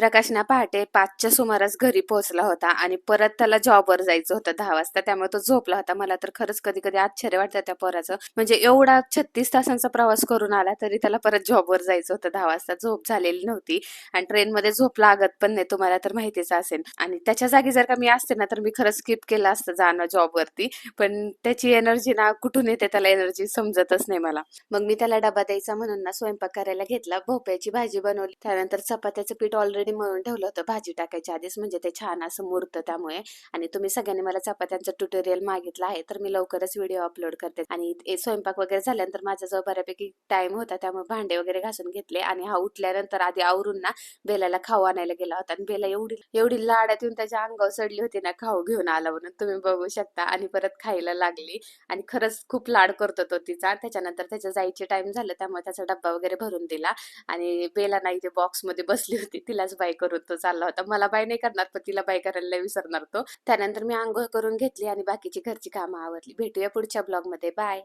प्रकाश ना पहाटे पाचच्या सुमारास घरी पोहोचला होता आणि परत त्याला जॉबवर जायचं होतं दहा वाजता. त्यामुळे तो झोपला होता. मला तर खरंच कधी कधी आश्चर्य वाटतं त्या पोराचं. म्हणजे एवढा छत्तीस तासांचा प्रवास करून आला तरी त्याला परत जॉबवर जायचं होतं. दहा वाजता झोप झालेली नव्हती आणि ट्रेनमध्ये झोप लागत पण नाही तुम्हाला तर माहितीच असेल. आणि त्याच्या जागी जर का मी असते ना तर मी खरंच स्किप केलं असतं जाणं जॉबवरती. पण त्याची एनर्जी ना कुठून येते त्याला एनर्जी समजतच नाही मला. मग मी त्याला डबा द्यायचा म्हणून ना स्वयंपाक करायला घेतला. भोप्याची भाजी बनवली. त्यानंतर चपात्याचं पीठ ऑलरेडी मळून ठेवलं होतं. भाजी टाकायच्या आधीच म्हणजे ते छान असं मुरतं त्यामुळे. आणि तुम्ही सगळ्यांनी मला चपात्यांचं ट्युटोरियल मागितलं आहे तर मी लवकरच व्हिडिओ अपलोड करते. आणि स्वयंपाक वगैरे झाल्यानंतर माझ्याजवळ बऱ्यापैकी टाइम होता त्यामुळे भांडे वगैरे घासून घेतले. आणि हा उठल्यानंतर आधी आवरून ना बेलाला खाऊ आणायला गेला होता. आणि बेला एवढी एवढी लाडात येऊन त्याच्या अंगावर चढली होती ना खाऊ घेऊन आला म्हणून. तुम्ही बघू शकता. आणि परत खायला लागली. आणि खरंच खूप लाड करतो तो तिचा. त्याच्यानंतर त्याच्या जायचे टाइम झालं त्यामुळे त्याचा डब्बा वगैरे भरून दिला. आणि बेला नाही ते बॉक्समध्ये बसली होती. तिलाच बाय करून तो चालला होता. मला बाय नाही करणार पण तिला बाय करायला विसरणार तो. त्यानंतर मी आंघोळ करून घेतली आणि बाकीची घरची कामं आवरली. भेटूया पुढच्या ब्लॉगमध्ये बाय.